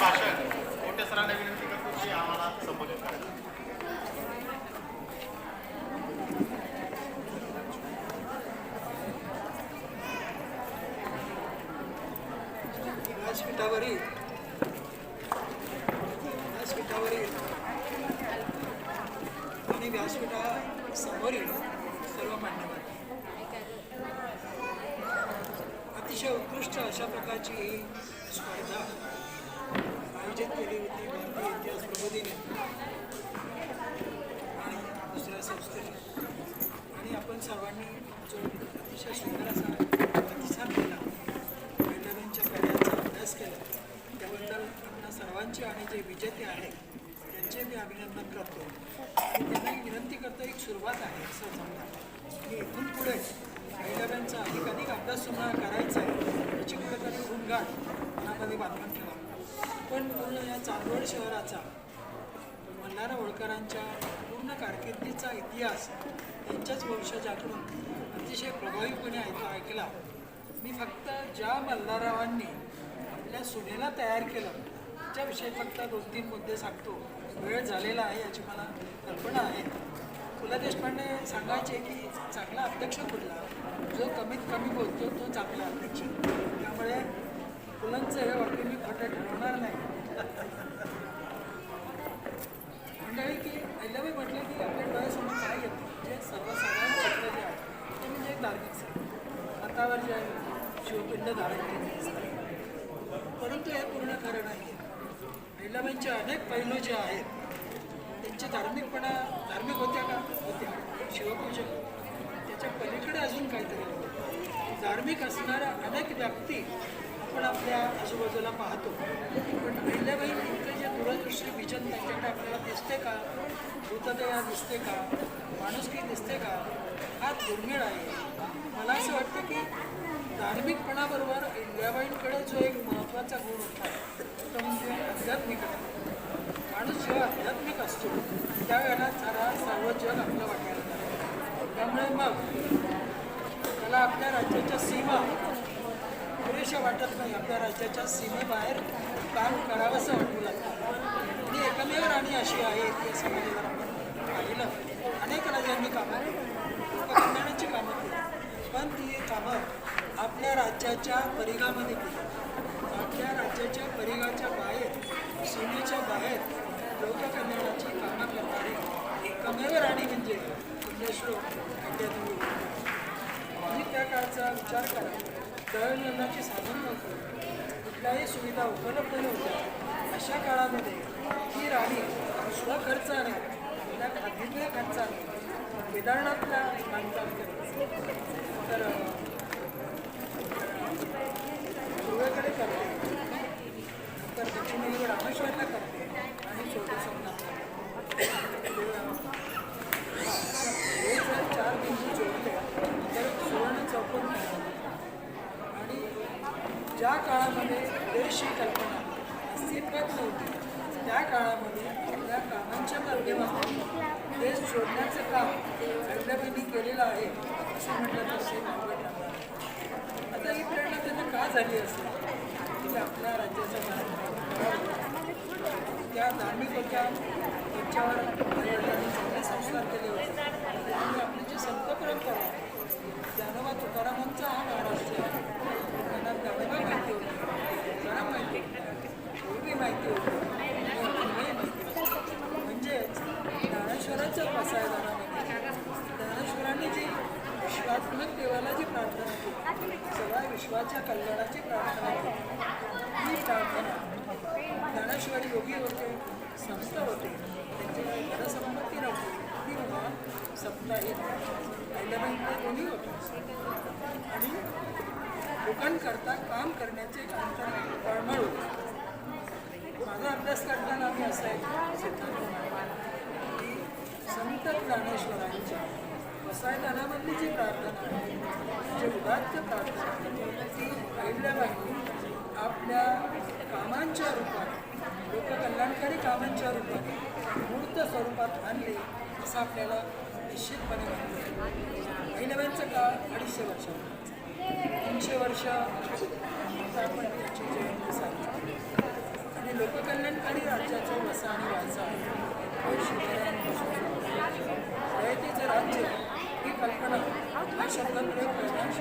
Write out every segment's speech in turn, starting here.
भाषण. मोठ्या सरांना विनंती करतो की आम्हाला संबोधित करायचं व्यासपीठावरील व्यासपीठावरील आणि व्यासपीठासमोरील सर्व मान्यवर अतिशय उत्कृष्ट अशा प्रकारची ही स्पर्धा आयोजित केली होती भारतीय इतिहास प्रबोधिनी आणि दुसऱ्या संस्थेने. आणि आपण सर्वांनी जो अतिशय सुंदर असा प्रतिसाद दिला वैद्यवांच्या कार्याचा अभ्यास केला त्याबद्दल आपल्या सर्वांचे आणि जे विजेते आहेत त्यांचे मी अभिनंदन करतो. आणि त्यांना विनंती करतो एक सुरुवात आहे असं समजा. की इथून पुढे वैद्यवांचा अधिक अधिक अभ्यास तुम्हाला करायचा आहे याची कुठेतरी गुणगाठ मनामध्ये बांधून ठेवा. पण पूर्ण या चांदवड शहराचा मल्हार होळकरांच्या पूर्ण कारकिर्दीचा इतिहास त्यांच्याच वंशजाकडून अतिशय प्रभावीपणे ऐका ऐकला. मी फक्त ज्या मल्हाररावांनी आपल्या सुनेला तयार केलं त्याच्याविषयी फक्त दोन तीन मुद्दे सांगतो. वेळ झालेला आहे याची मला कल्पना आहे. पु ल देशपांडे सांगायचे की चांगला अध्यक्ष कुठला? जो कमीत कमी बोलतो तो चांगला अध्यक्ष. त्यामुळे पुलंचं हे वाटते मी खोटं ठरवणार नाही. मंडळी की अहिल्याबाई म्हटलं की आपल्या डोळ्यासमोर काय येतं? जे सर्वसाधारण चित्र जे आहे ते म्हणजे एक धार्मिक हातावर जे आहे शिवपिंड धारण परंतु हे पूर्ण खरं नाही. आहे अनेक पैलू जे आहेत त्यांचे धार्मिकपणा धार्मिक होत्या का? होत्या. शिवपूजन. त्याच्या पलीकडे अजून काहीतरी धार्मिक असणाऱ्या अनेक व्यक्ती आपण आपल्या आजूबाजूला पाहतो. पण अहिल्याबाई इतकं जे दूरदृष्टी विजन त्यांच्याकडे आपल्याला दिसते का? भूतदया दिसते का? माणुसकी दिसते का? हा दुर्मिळ आहे. मला असं वाटतं की धार्मिकपणाबरोबर इंडियाबाईंकडे जो एक महत्त्वाचा गुण होता तो म्हणजे आध्यात्मिकता माणूस जेव्हा आध्यात्मिक असतो त्यावेळेला सारा सर्व जग आपलं वाटायला त्यामुळे मग त्याला आपल्या राज्याच्या सीमा पुरेशा वाटत नाही. आपल्या राज्याच्या सीमेबाहेर काम करावंसं वाटू लागतं. ही एकमेव राणी अशी आहे इतिहासामध्ये जर आपण पाहिलं. अनेक राज्यांनी कामं कल्याणाची कामं केली. पण ती कामं आपल्या राज्याच्या परिघामध्ये केली. आपल्या राज्याच्या परिघाच्या बाहेर सीमेच्या बाहेर लोककल्याणाची कामं करणारी एकमेव राणी म्हणजे पुण्यश्लोक अहिल्यादेवी त्या काळचा विचार करा. दळणवळणाची साधन नव्हतं. कुठल्याही सुविधा उपलब्ध नव्हत्या. अशा काळामध्ये ही राणी स्वखर्चाने आपल्या खात्रीतल्या खर्चाने केदारनाथला बांधकाम करायचं तर पूर्वेकडे करते नंतर दक्षिणेकडे रामेश्वरला करते आणि शेवटी सोमनाथ हे जर चार बिंदू जोडले तर सुवर्ण चौकोन मिळाला आणि ज्या काळामध्ये देश ही कल्पना अस्तित्वात नव्हती त्या काळामध्ये आपल्या कामांच्या शोधण्याचं काम अहिल्याबाईंनी केलेलं आहे. असं म्हटलं तर ते वावगं आता ही प्रेरणा त्यांना का झाली असेल? की आपल्या राज्याचा त्या धार्मिक होत्या त्यांच्यावर आईवडिलांनी चांगले संस्कार केले होते. आणि आपले जे संत परंपरा ज्ञानोबा तुकारामांचा हा महाराष्ट्र आहे. त्यांना ज्ञानोबा माहिती होती तुकाराम माहिती होती पूर्वी माहिती होती आणि अजूनही माहिती होती. म्हणजेच ज्ञानेश्वराच्या पासायदानामध्ये ज्ञानेश्वरांनी जी विश्वात्मक देवाला जी प्रार्थना केली सगळ्या विश्वाच्या कल्याणाची प्रार्थना केली ही प्रार्थना ज्ञानेश्वरी योगी होते संस्था होते त्यांची धनसंपत्ती नव्हती ती म्हणा सप्ताहित अहिल्याबाईंकडे दोन्ही होते आणि लोकांकरता काम करण्याचे एक अंतर तळमळ होते माझा अभ्यास करताना आम्ही असा एक सिद्धांत संत ज्ञानेश्वरांच्या वसायदानामधली जी प्रार्थना आहे जी उदात्त प्रार्थना आहे ती अहिल्याबाईंनी आपल्या कामांच्या रूपात लोककल्याणकारी कामांच्या रूपात मूर्त स्वरूपात आणले असं आपल्याला निश्चितपणे मानतो अहिल्याबाईंचं काळ अडीचशे वर्ष तीनशे वर्ष आपण त्याची जयंती साजरी आणि लोककल्याणकारी राज्याचा वसा आणि वाचा आहे राज्य ही कल्पना हा शब्द प्रयोग करण्यात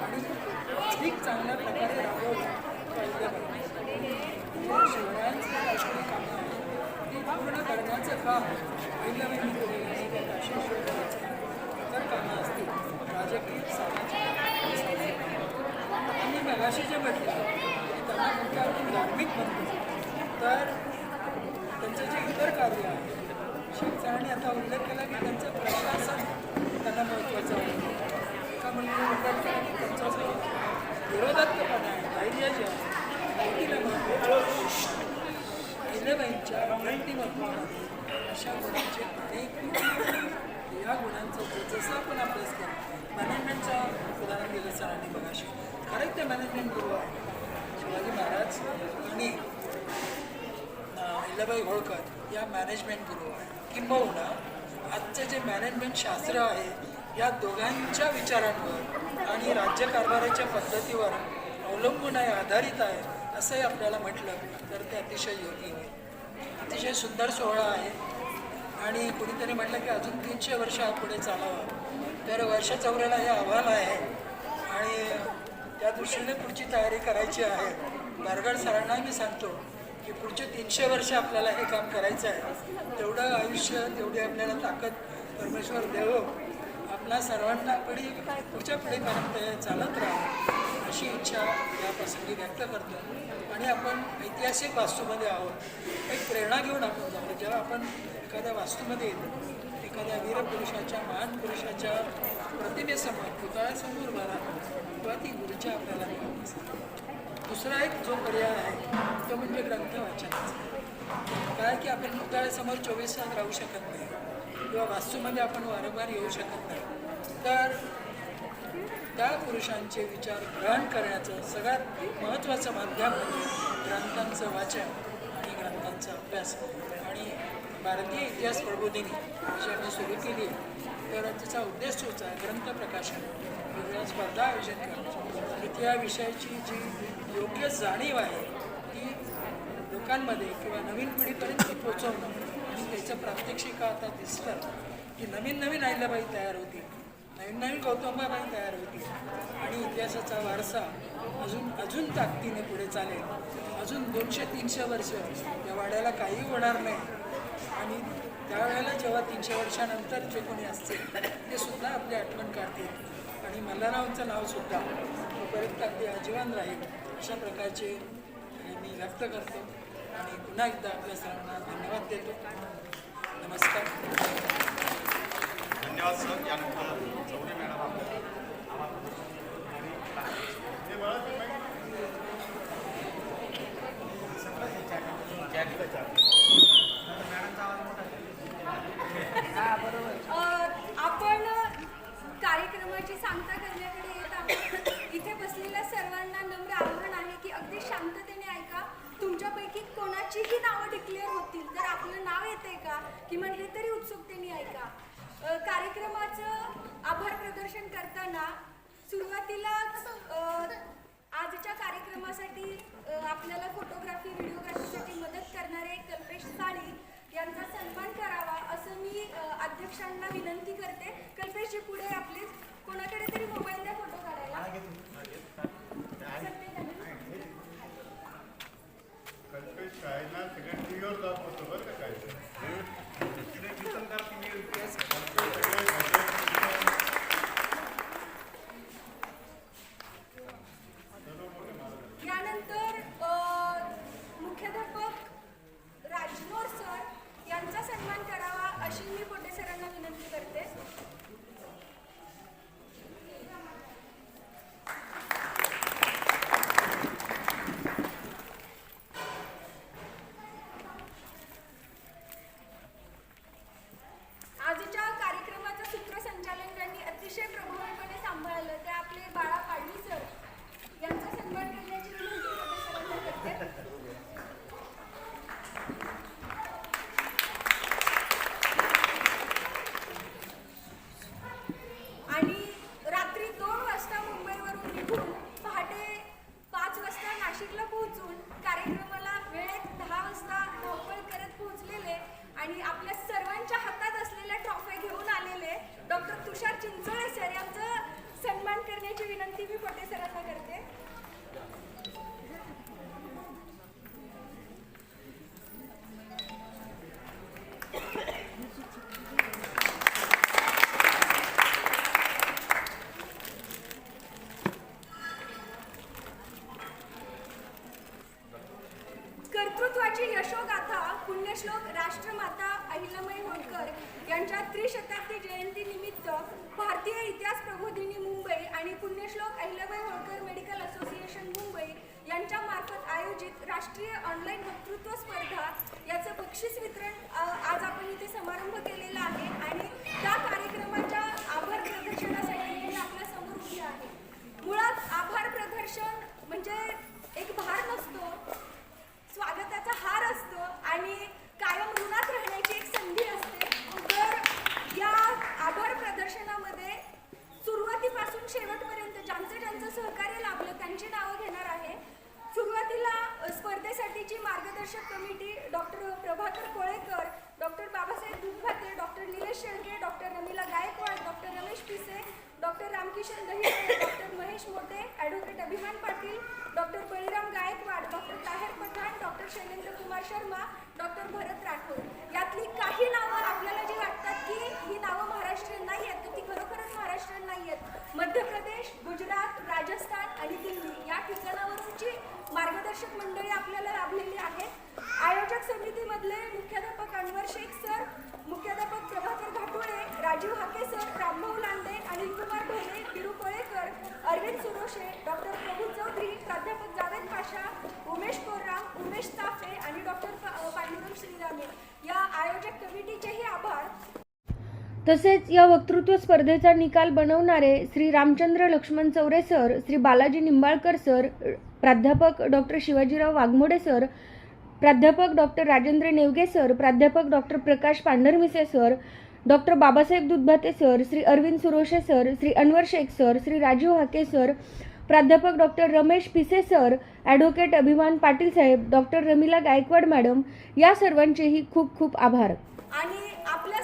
आणि अधिक चांगल्या प्रकारे राबवली पाहिजे पाहिजे शिवरायांचं कामं आहे ती पूर्ण करण्याचं काम अहिल्याबाईंनी इतर कामं असतील राजकीय सामाजिक आम्ही मगाशी जे म्हटलं की त्यांना म्हणतो आपण धार्मिक म्हणतो तर त्यांचं जे इतर कार्य आहे आणि आता उल्लेख केला की त्यांचं प्रशासन त्यांना महत्त्वाचं आहे. एका मुलीने उल्लेख केला की त्यांचा जो विरोधात्मकपणा आहे धैर्य जे आहे. धैर्याला महत्त्वाचं आहे. अहिल्याबाईंच्या अशा गुणांचे अनेक या गुणांचा जसं आपण अभ्यास करतो मॅनेजमेंटचं उदाहरण दिलं सरांनी बघाशी खरंच ते मॅनेजमेंट गुरु आहे. शिवाजी महाराज आणि अं, अहिल्याबाई होळकर या मॅनेजमेंट गुरु आहे किंबहुना आजचं जे मॅनेजमेंट शास्त्र आहे या दोघांच्या विचारांवर आणि राज्यकारभाराच्या पद्धतीवर अवलंबून आहे आधारित आहे असंही आपल्याला म्हटलं तर ते अतिशय योग्य होईल अतिशय सुंदर सोहळा आहे. आणि कुणीतरी म्हटलं की अजून तीनशे वर्ष पुढे चालावं. तर वर्ष चौऱ्याला हे आव्हान आहे. आणि त्या दृष्टीने पुढची तयारी करायची आहे. बारगड सरांना मी सांगतो की पुढचे तीनशे वर्ष आपल्याला हे काम करायचं आहे. तेवढं आयुष्य तेवढी आपल्याला ताकद परमेश्वर देव आपल्या सर्वांना पिढी पुढच्या पिढीपर्यंत चालत राहावं अशी इच्छा या प्रसंगी व्यक्त करतो. आणि आपण ऐतिहासिक वास्तूमध्ये आहोत. एक प्रेरणा घेऊन आपण जातो जेव्हा आपण एखाद्या वास्तूमध्ये येतो एखाद्या वीरपुरुषाच्या महान पुरुषाच्या प्रतिमेसमोर पुतळ्यासमोर उभा किंवा तेव्हा ती ऊर्जा आपल्याला मिळत. असते दुसरा एक जो पर्याय आहे तो म्हणजे ग्रंथ वाचनाचा काय की आपण पुतळ्यासमोर चोवीस तास राहू शकत नाही किंवा वास्तूमध्ये आपण वारंवार येऊ शकत नाही. तर त्या पुरुषांचे विचार ग्रहण करण्याचं सगळ्यात महत्त्वाचं माध्यम म्हणजे ग्रंथांचं वाचन आणि ग्रंथांचा अभ्यास. भारतीय इतिहास प्रबोधिनी जी आम्ही सुरू केली. तर तिचा उद्देश होता ग्रंथ प्रकाशन. वेगवेगळ्या स्पर्धा आयोजन करणं. आणि त्या विषयाची जी योग्य जाणीव आहे ती लोकांमध्ये किंवा नवीन पिढीपर्यंत पोचवणं आणि त्याचं प्रात्यक्षिका आता दिसतं की नवीन नवीन अहिल्याबाई तयार होतील. नवीन नवीन तयार होती. आणि इतिहासाचा वारसा अजून अजून ताकदीने पुढे चालेल. अजून दोनशे तीनशे वर्ष या वाड्याला काही होणार नाही. आणि त्यावेळेला जेव्हा तीनशे वर्षानंतर जे कोणी असतील ते सुद्धा आपली आठवण काढतील. आणि मल्हाररावांचं नावसुद्धा तोपर्यंत अगदी आजीवन राहील अशा प्रकारचे मी व्यक्त करतो. आणि पुन्हा एकदा आपल्या सर्वांना धन्यवाद देतो. नमस्कार. धन्यवाद सर यानंतर चौरे मॅडम हे बघा, ते माहिती- अ, आपण कार्यक्रमाची सांगता करण्याकडे येत आहोत इथे बसलेल्या सर्वांना नम्र आव्हान आहे की अगदी शांततेने ऐका तुमच्यापैकी कोणाचीही नावं डिक्लेअर होतील तर आपलं नाव येतंय का किमान हे तरी उत्सुकतेने ऐका अ, कार्यक्रमाचं आभार प्रदर्शन करताना सुरुवातीलाच अ, आजच्या कार्यक्रमासाठी अ, आपल्याला फोटोग्राफी व्हिडिओग्राफीसाठी मदत करणारे कल्पेश साळी यांचा सन्मान करावा असं मी अ, अध्यक्षांना विनंती करते. कल्पेशजी पुढे आपले कोणाकडे तरी मोबाईल द्या फोटो काढायला सत्तेत आहे. कल्पेश काय ना सगळ्या टीव्हीवर जात होतो बरं का काय तिकडे कीर्तनकार TV यानंतर अ, मुख्याध्यापक राजनोर सर यांचा सन्मान करावा अशी मी पोटे सरांना विनंती करते सर्वांची यशोगाथा पुण्यश्लोक राष्ट्रमाता अहिल्याबाई होळकर यांच्या त्रिशताब्दी जयंती निमित्त भारतीय इतिहास प्रबोधिनी मुंबई आणि पुण्यश्लोक अहिल्याबाई होळकर मेडिकल असोसिएशन मुंबई यांच्या मार्फत आयोजित राष्ट्रीय वक्तृत्व स्पर्धा याचं बक्षीस वितरण आज आपण इथे समारंभ केलेला आहे आणि त्या कार्यक्रमाच्या आभार प्रदर्शनासाठी मी आपल्यासमोर उभी आहे. मुळात आभार प्रदर्शन म्हणजे एक भार नसतो स्वागताचा हार असतो आणि कायम ऋणात राहण्याची एक संधी असते. तर या आभार प्रदर्शनामध्ये सुरुवातीपासून शेवटपर्यंत ज्यांचं ज्यांचं सहकार्य लाभलं त्यांची नावं घेणार आहे. सुरुवातीला स्पर्धेसाठीची मार्गदर्शक committee doctor Prabhakar Kolekar doctor Babasaheb Dudhbhate doctor Nilesh Shelke doctor Ramila Gaikwad doctor Ramesh Pise doctor Ramkishan Dahiwade doctor Mahesh Mote advocate Abhiman Patil doctor Baliram Gaikwad doctor Taher Pathan doctor Shailendra Kumar Sharma doctor Bharat Rathod. यातली काही नावं आपल्याला जी वाटतात की ही नावं महाराष्ट्रीयन नाही आहेत तर ती खरोखरच महाराष्ट्रीयन नाही आहेत. मध्य प्रदेश गुजरात राजस्थान आणि दिल्ली. या ठिकाणावरूनची मार्गदर्शक मंडळी आपल्याला लाभलेली आहेत. आयोजक समितीमधले मुख्याध्यापक अनवर शेख सर मुख्याध्यापक प्रभाकर घाटोळे राजीव हाके सर रामभाऊ लांडे अनिल कुमार ढोले बिरू कोळेकर अरविंद सुरोशे डॉक्टर प्रभू चौधरी प्राध्यापक जावेद पाशा उमेश कोरराव उमेश ताफे आणि डॉक्टर पांडुरंग श्रीरामे या आयोजक कमिटीचेही आभार. तसेच या वक्तृत्व स्पर्धेचा निकाल बनवणारे श्री रामचंद्र लक्ष्मण चौरे सर श्री बालाजी निंबाळकर सर प्राध्यापक डॉक्टर शिवाजीराव वाघमोडे सर प्राध्यापक डॉक्टर राजेंद्र नेवगे सर प्राध्यापक doctor Prakash Pandharmise sir doctor Babasaheb Dudhbhate sir Shri Arvind Suroshe sir Shri Anwar Shaikh sir Shri Rajiv Hake sir प्राध्यापक doctor Ramesh Pise sir advocate Abhiman Patil साहेब doctor Ramila Gaikwad madam या सर्वांचेही खूप खूप आभार. आणि आपल्या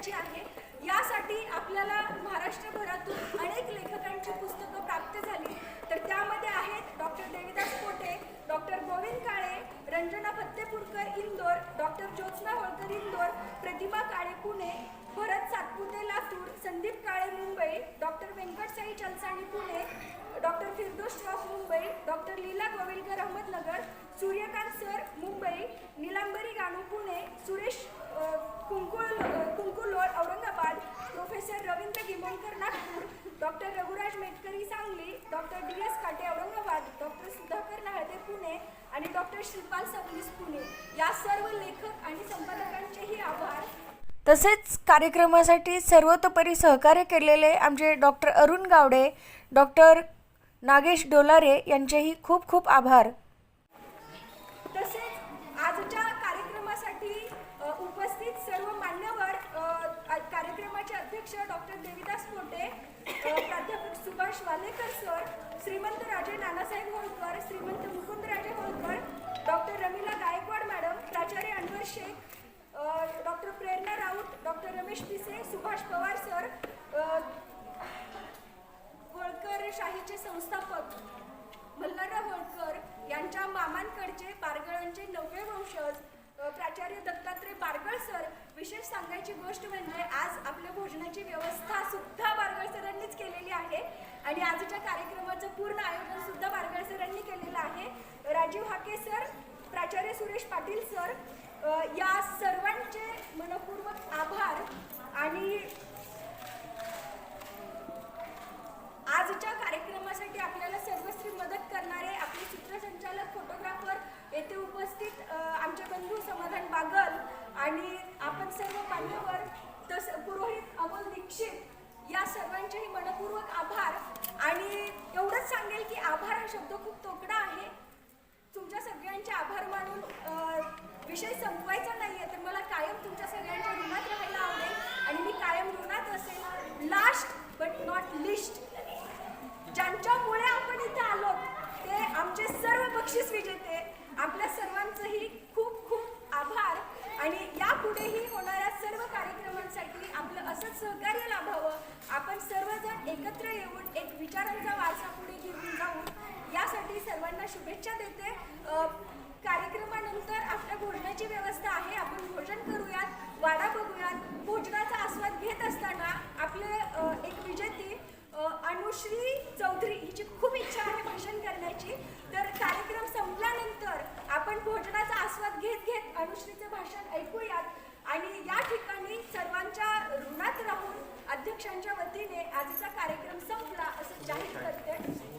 करायची आहे. यासाठी आपल्याला महाराष्ट्रभरातून अनेक लेखकांची पुस्तकं प्राप्त झाली. तर त्यामध्ये आहेत doctor Devidas Pote doctor Govind Kale Ranjana Phattepurkar Indore doctor Jyotsna Holkar Indore Pratibha Kale Pune Bharat Satpute Latur Sandeep Kale Mumbai doctor Venkatsai Chalasani Pune doctor Firdos Shroff Mumbai doctor Leela Govilkar Ahmednagar Suryakant sir Mumbai Nilambari Ganu Pune Suresh Kunkul Kunkulor Aurangabad professor Ravindra Gimonkar Nagpur doctor Raghuraj Metkari Sangli doctor D S Kate Aurangabad doctor Sudhakar Nahate Pune आणि doctor Shripal Sabnis Pune. या सर्व लेखक आणि संपादकांचेही आभार. तसेच कार्यक्रमासाठी सर्वतोपरी सहकार्य केलेले आमचे डॉक्टर अरुण गावडे डॉक्टर नागेश डोलारे यांचेही खूप खूप आभार. तसेच आजच्या कार्यक्रमासाठी उपस्थित सर्व मान्यवर कार्यक्रमाचे अध्यक्ष डॉक्टर देविदास पोटे प्राध्यापक सुभाष वालेकर सर श्रीमंत राजे नानासाहेब होळकर श्रीमंत मुकुंदराजे होळकर डॉक्टर रमिला गायकवाड मॅडम प्राचार्य Anwar Shaikh doctor Prerna Raut doctor Ramesh Pise Subhash Pawar sir Holkar शाहीचे संस्थापक. मल्हारराव होळकर यांच्या मामांकडचे बारगळांचे नववे वंशज प्राचार्य दत्तात्रय बारगळ सर विशेष सांगायची गोष्ट म्हणजे आज आपल्या भोजनाची व्यवस्था सुद्धा बारगळ सरांनीच केलेली आहे आणि आजच्या कार्यक्रमाचं पूर्ण आयोजन सुद्धा बारगळ सरांनी केलेलं आहे. राजीव हाके सर प्राचार्य सुरेश पाटील सर या सर्वांचे मनपूर्वक आभार आणि आजच्या कार्यक्रमासाठी आपल्याला सर्वस्वी मदत करणारे आपले सूत्रसंचालक फोटोग्राफर येथे उपस्थित अ, आमचे बंधू समाधान बागल आणि आपण सर्व मान्यवर तस पुरोहित अमोल दीक्षित या सर्वांचेही मनपूर्वक आभार. आणि एवढंच सांगेल की आभार हा शब्द खूप तोकडा आहे. तुमच्या सगळ्यांचे आभार मानून विषय संपवायचा नाहीये तर मला कायम तुमच्या सगळ्यांच्या ऋणात राहायला आवडेल. आणि मी कायम ऋणात असेल. लास्ट बट नॉट लिस्ट ज्यांच्यामुळे आपण इथे आलो ते आमचे सर्व बक्षीस विजेते. आपल्या सर्वांचंही खूप आणि या पुढेही होणाऱ्या सर्व कार्यक्रमांसाठी आपलं असंच सहकार्य लाभावं. आपण सर्वजण एकत्र येऊन एक विचारांचा वारसा पुढे घेऊन जाऊन यासाठी सर्वांना शुभेच्छा देते. कार्यक्रमानंतर आपल्या भोजनाची व्यवस्था आहे. आपण भोजन करूयात वाडा बघूयात. भोजनाचा आस्वाद घेत असताना आपले एक विजेती अनुश्री चौधरी हिची खूप इच्छा आहे भाषण करण्याची. तर कार्यक्रम संपल्यानंतर आपण भोजनाचा आस्वाद घेत घेत अनुश्रीचं भाषण ऐकूयात. आणि या ठिकाणी सर्वांच्या ऋणात राहून अध्यक्षांच्या वतीने आजचा कार्यक्रम संपला असं जाहीर करते.